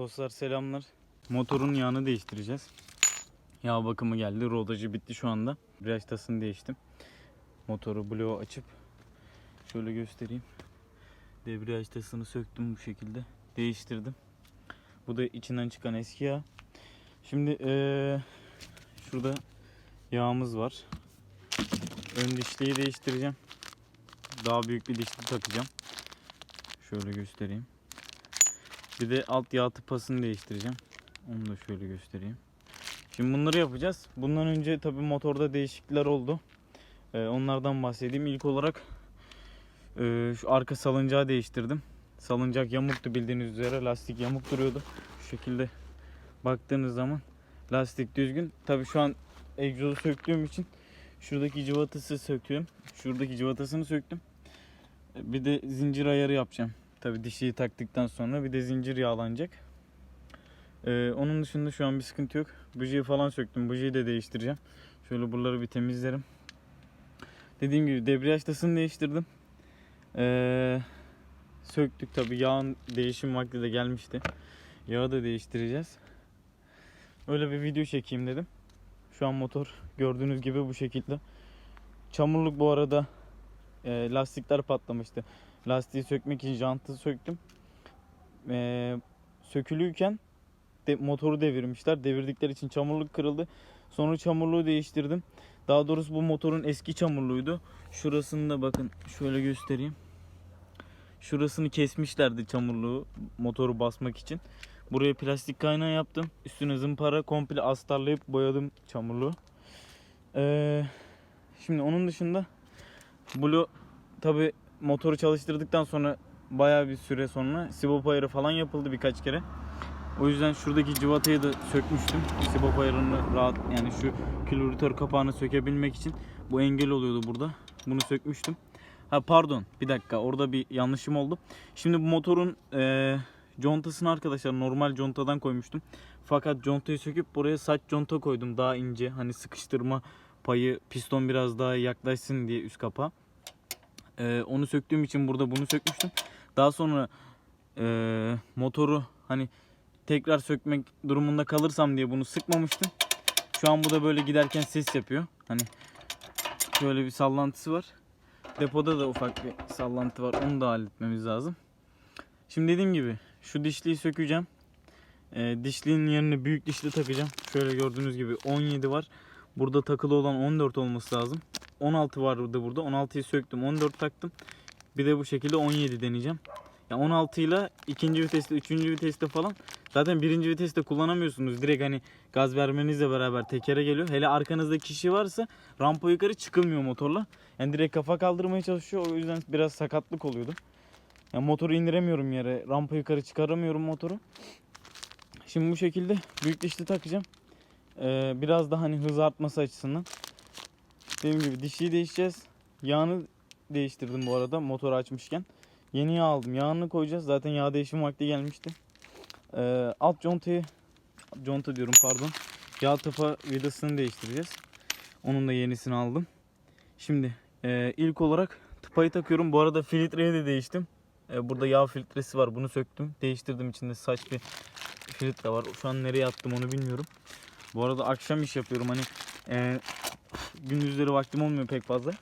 Dostlar selamlar. Motorun yağını değiştireceğiz. Yağ bakımı geldi. Rodajı bitti şu anda. Debriyaj tasını değiştim. Motoru bloğu açıp şöyle göstereyim. Debriyaj tasını söktüm bu şekilde. Değiştirdim. Bu da içinden çıkan eski yağ. Şimdi eee, şurada yağımız var. Ön dişliği değiştireceğim. Daha büyük bir dişli takacağım. Şöyle göstereyim. Bir de alt yağ tıpasını değiştireceğim. Onu da şöyle göstereyim. Şimdi bunları yapacağız. Bundan önce tabii motorda değişiklikler oldu. Ee, onlardan bahsedeyim. İlk olarak e, şu arka salıncağı değiştirdim. Salıncak yamuktu bildiğiniz üzere. Lastik yamuk duruyordu. Şu şekilde baktığınız zaman lastik düzgün. Tabii şu an egzozu söktüğüm için şuradaki cıvatası söktüm. Şuradaki cıvatasını söktüm. Bir de zincir ayarı yapacağım. Tabi dişiyi taktıktan sonra bir de zincir yağlanacak. Ee, onun dışında şu an bir sıkıntı yok. Bujiyi falan söktüm. Bujiyi de değiştireceğim. Şöyle buraları bir temizlerim. Dediğim gibi debriyaj tasını değiştirdim. Ee, söktük tabi yağın değişim vakti de gelmişti. Yağı da değiştireceğiz. Öyle bir video çekeyim dedim. Şu an motor gördüğünüz gibi bu şekilde. Çamurluk bu arada e, lastikler patlamıştı. Lastiği sökmek için jantı söktüm. Ee, sökülüyken de, motoru devirmişler. Devirdikleri için çamurluk kırıldı. Sonra çamurluğu değiştirdim. Daha doğrusu bu motorun eski çamurluğuydu. Şurasını da bakın şöyle göstereyim. Şurasını kesmişlerdi çamurluğu motoru basmak için. Buraya plastik kaynağı yaptım. Üstüne zımpara komple astarlayıp boyadım çamurluğu. Ee, şimdi onun dışında Blue tabi motoru çalıştırdıktan sonra bayağı bir süre sonra sibop ayarı falan yapıldı birkaç kere. O yüzden şuradaki civatayı da sökmüştüm. Sibop ayarını rahat yani şu kilolitör kapağını sökebilmek için bu engel oluyordu burada. Bunu sökmüştüm. Ha pardon bir dakika orada bir yanlışım oldu. Şimdi bu motorun eee contasını arkadaşlar normal contadan koymuştum. Fakat contayı söküp buraya saç conta koydum daha ince. Hani sıkıştırma payı piston biraz daha yaklaşsın diye üst kapağa. Ee, onu söktüğüm için burada bunu sökmüştüm. Daha sonra ee, motoru hani tekrar sökmek durumunda kalırsam diye bunu sıkmamıştım. Şu an bu da böyle giderken ses yapıyor. Hani şöyle bir sallantısı var. Depoda da ufak bir sallantı var. Onu da halletmemiz lazım. Şimdi dediğim gibi şu dişliyi sökeceğim. Ee, dişliğin yerine büyük dişli takacağım. Şöyle gördüğünüz gibi 17 var. Burada takılı olan 14 olması lazım. 16 vardı burada. 16'yı söktüm. 14 taktım. Bir de bu şekilde 17 deneyeceğim. Ya 16 ile ikinci viteste, üçüncü viteste falan zaten birinci viteste kullanamıyorsunuz. Direkt hani gaz vermenizle beraber tekere geliyor. Hele arkanızda kişi varsa rampa yukarı çıkılmıyor motorla. Yani direkt kafa kaldırmaya çalışıyor. O yüzden biraz sakatlık oluyordu. Ya motoru indiremiyorum yere. Rampa yukarı çıkaramıyorum motoru. Şimdi bu şekilde büyük dişli takacağım. Ee, biraz da hani hız artması açısından. Dediğim gibi dişliyi değişeceğiz. Yağını değiştirdim bu arada motoru açmışken. Yeni yağ aldım. Yağını koyacağız. Zaten yağ değişim vakti gelmişti. Ee, alt contayı conta diyorum pardon. Yağ tıpa vidasını değiştireceğiz. Onun da yenisini aldım. Şimdi e, ilk olarak tıpayı takıyorum. Bu arada filtreyi de değiştim. E, burada yağ filtresi var. Bunu söktüm. Değiştirdim. içinde saç bir filtre var. Şu an nereye attım onu bilmiyorum. Bu arada akşam iş yapıyorum. Hani e, gündüzleri vaktim olmuyor pek fazla.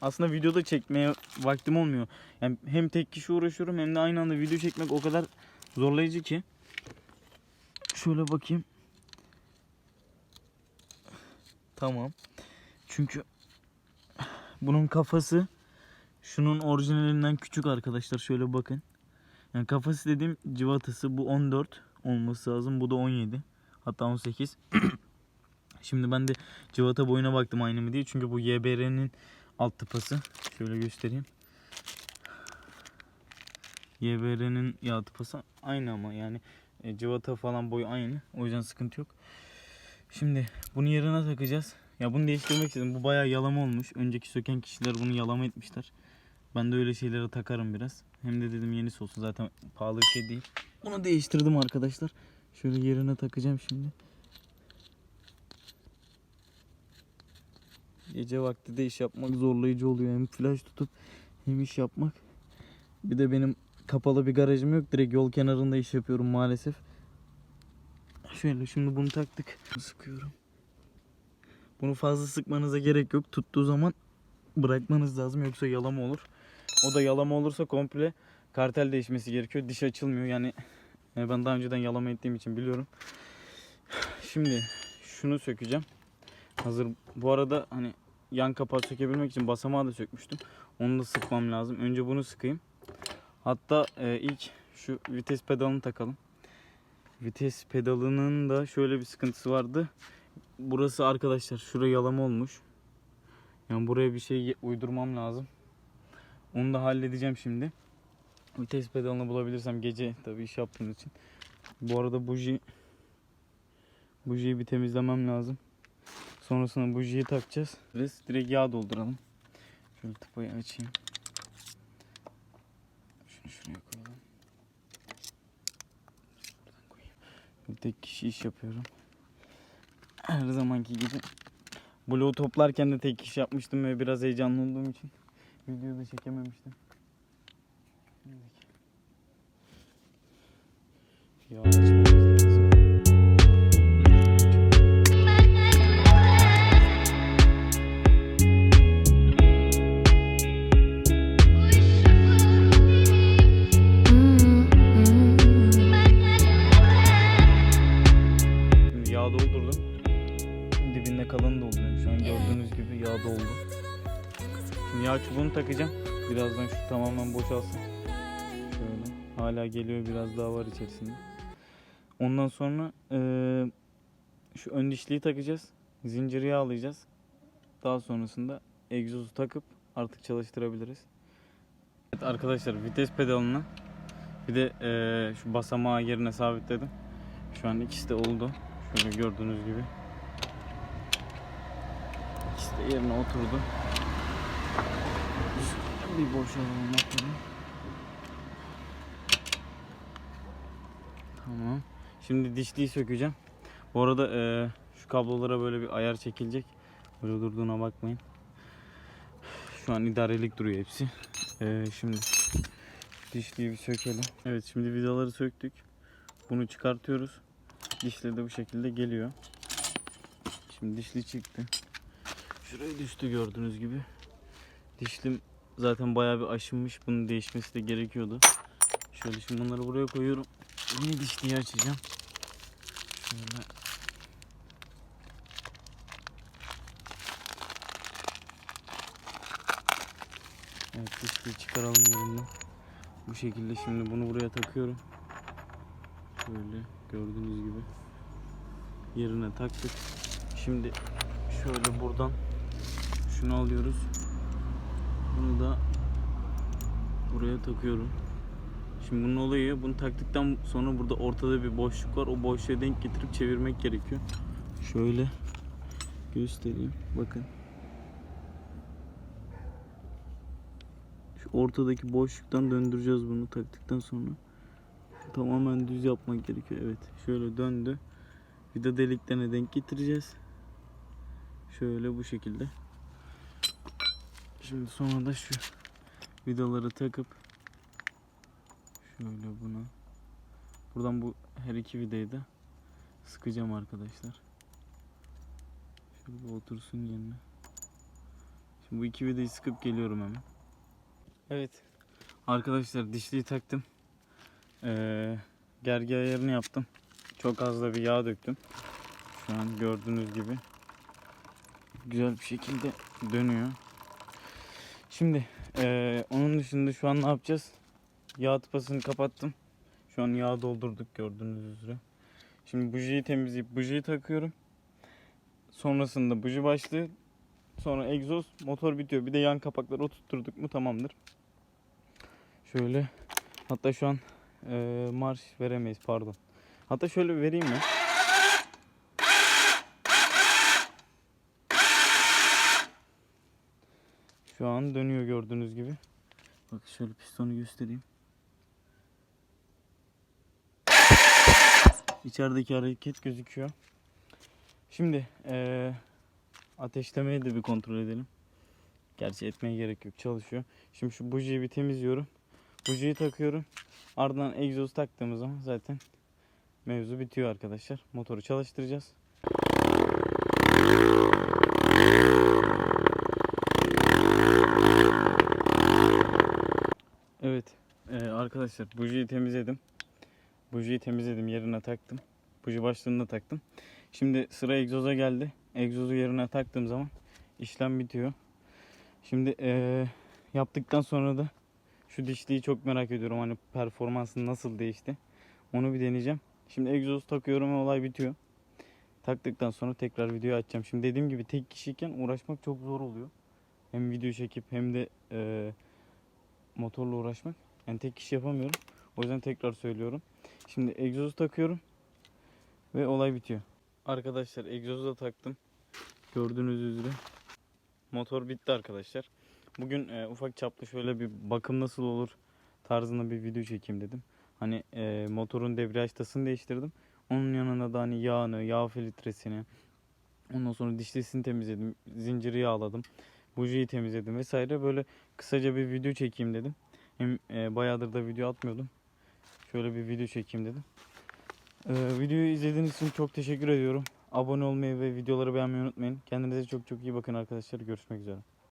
Aslında videoda çekmeye vaktim olmuyor. Yani hem tek kişi uğraşıyorum hem de aynı anda video çekmek o kadar zorlayıcı ki. Şöyle bakayım. Tamam. Çünkü bunun kafası şunun orijinalinden küçük arkadaşlar. Şöyle bakın. Yani kafası dediğim civatası bu 14 olması lazım. Bu da 17. Hatta 18. Şimdi ben de civata boyuna baktım aynı mı diye. Çünkü bu YBR'nin alt tıpası. Şöyle göstereyim. YBR'nin yağ tıpası aynı ama yani e, civata falan boyu aynı. O yüzden sıkıntı yok. Şimdi bunu yerine takacağız. Ya bunu değiştirmek istedim. Bu bayağı yalama olmuş. Önceki söken kişiler bunu yalama etmişler. Ben de öyle şeylere takarım biraz. Hem de dedim yenisi olsun. Zaten pahalı bir şey değil. Bunu değiştirdim arkadaşlar. Şöyle yerine takacağım şimdi. Gece vakti de iş yapmak zorlayıcı oluyor. Hem flash tutup hem iş yapmak. Bir de benim kapalı bir garajım yok. Direkt yol kenarında iş yapıyorum maalesef. Şöyle şimdi bunu taktık. Sıkıyorum. Bunu fazla sıkmanıza gerek yok. Tuttuğu zaman bırakmanız lazım yoksa yalama olur. O da yalama olursa komple kartel değişmesi gerekiyor. Diş açılmıyor yani e, ben daha önceden yalama ettiğim için biliyorum. Şimdi şunu sökeceğim. Hazır bu arada hani yan kapağı sökebilmek için basamağı da sökmüştüm. Onu da sıkmam lazım. Önce bunu sıkayım. Hatta e, ilk şu vites pedalını takalım. Vites pedalının da şöyle bir sıkıntısı vardı. Burası arkadaşlar şuraya yalama olmuş. Yani buraya bir şey uydurmam lazım. Onu da halledeceğim şimdi. Vites pedalını bulabilirsem gece tabii iş yaptığım için. Bu arada buji bujiyi bir temizlemem lazım. Sonrasında bujiyi takacağız. Biz direkt yağ dolduralım. Şöyle tıpayı açayım. Şunu şuraya koyalım. Bir tek kişi iş yapıyorum. Her zamanki gibi. Bloğu toplarken de tek kişi yapmıştım ve biraz heyecanlı olduğum için videoyu da çekememiştim. Yağ takacağım. Birazdan şu tamamen boşalsın. Şöyle. Hala geliyor biraz daha var içerisinde. Ondan sonra eee, şu ön dişliği takacağız. Zinciri yağlayacağız. Daha sonrasında egzozu takıp artık çalıştırabiliriz. Evet arkadaşlar vites pedalını bir de eee, şu basamağı yerine sabitledim. Şu an ikisi de oldu. Şöyle gördüğünüz gibi. İkisi de yerine oturdu. Bir boşaltalım motoru. Tamam. Şimdi dişliği sökeceğim. Bu arada eee, şu kablolara böyle bir ayar çekilecek. Böyle durduğuna bakmayın. Şu an idarelik duruyor hepsi. Eee, şimdi dişliği bir sökelim. Evet şimdi vidaları söktük. Bunu çıkartıyoruz. Dişli de bu şekilde geliyor. Şimdi dişli çıktı. Şuraya düştü gördüğünüz gibi. Dişlim zaten bayağı bir aşınmış. Bunun değişmesi de gerekiyordu. Şöyle şimdi bunları buraya koyuyorum. Yeni dişliyi açacağım. Şöyle. Evet dişliyi çıkaralım yerinden. Bu şekilde şimdi bunu buraya takıyorum. Şöyle gördüğünüz gibi yerine taktık. Şimdi şöyle buradan şunu alıyoruz. Bunu da buraya takıyorum. Şimdi bunun olayı bunu taktıktan sonra burada ortada bir boşluk var. O boşluğa denk getirip çevirmek gerekiyor. Şöyle göstereyim. Bakın. Şu ortadaki boşluktan döndüreceğiz bunu taktıktan sonra. Tamamen düz yapmak gerekiyor. Evet. Şöyle döndü. Vida deliklerine denk getireceğiz. Şöyle bu şekilde. Şimdi sonra da şu vidaları takıp şöyle buna buradan bu her iki vidayı da sıkacağım arkadaşlar. Şöyle bir otursun yerine. Şimdi bu iki vidayı sıkıp geliyorum hemen. Evet. Arkadaşlar dişliği taktım. Ee, gergi ayarını yaptım. Çok az da bir yağ döktüm. Şu an gördüğünüz gibi güzel bir şekilde dönüyor. Şimdi eee, onun dışında şu an ne yapacağız? Yağ tıpasını kapattım. Şu an yağ doldurduk gördüğünüz üzere. Şimdi bujiyi temizleyip bujiyi takıyorum. Sonrasında buji başlığı, sonra egzoz, motor bitiyor. Bir de yan kapakları oturtturduk mu tamamdır. Şöyle hatta şu an eee, marş veremeyiz pardon. Hatta şöyle vereyim mi? Şu an dönüyor gördüğünüz gibi. Bak şöyle pistonu göstereyim. İçerideki hareket gözüküyor. Şimdi eee ateşlemeyi de bir kontrol edelim. Gerçi etmeye gerek yok çalışıyor. Şimdi şu bujiyi bir temizliyorum. Bujiyi takıyorum. Ardından egzoz taktığımız zaman zaten mevzu bitiyor arkadaşlar. Motoru çalıştıracağız. Evet e, arkadaşlar bujiyi temizledim. Bujiyi temizledim yerine taktım. Buji başlığını da taktım. Şimdi sıra egzoza geldi. Egzozu yerine taktığım zaman işlem bitiyor. Şimdi e, yaptıktan sonra da şu dişliği çok merak ediyorum. Hani performansı nasıl değişti. Onu bir deneyeceğim. Şimdi egzoz takıyorum ve olay bitiyor. Taktıktan sonra tekrar video açacağım. Şimdi dediğim gibi tek kişiyken uğraşmak çok zor oluyor. Hem video çekip hem de e, motorla uğraşmak. Yani tek kişi yapamıyorum. O yüzden tekrar söylüyorum. Şimdi egzozu takıyorum ve olay bitiyor. Arkadaşlar egzozu da taktım. Gördüğünüz üzere motor bitti arkadaşlar. Bugün e, ufak çaplı şöyle bir bakım nasıl olur tarzında bir video çekeyim dedim. Hani e, motorun debriyaj tasını değiştirdim. Onun yanına da hani yağını, yağ filtresini, ondan sonra dişlisini temizledim, zinciri yağladım, bujiyi temizledim vesaire. Böyle kısaca bir video çekeyim dedim. Hem e, bayağıdır da video atmıyordum. Şöyle bir video çekeyim dedim. E, videoyu izlediğiniz için çok teşekkür ediyorum. Abone olmayı ve videoları beğenmeyi unutmayın. Kendinize çok çok iyi bakın arkadaşlar. Görüşmek üzere.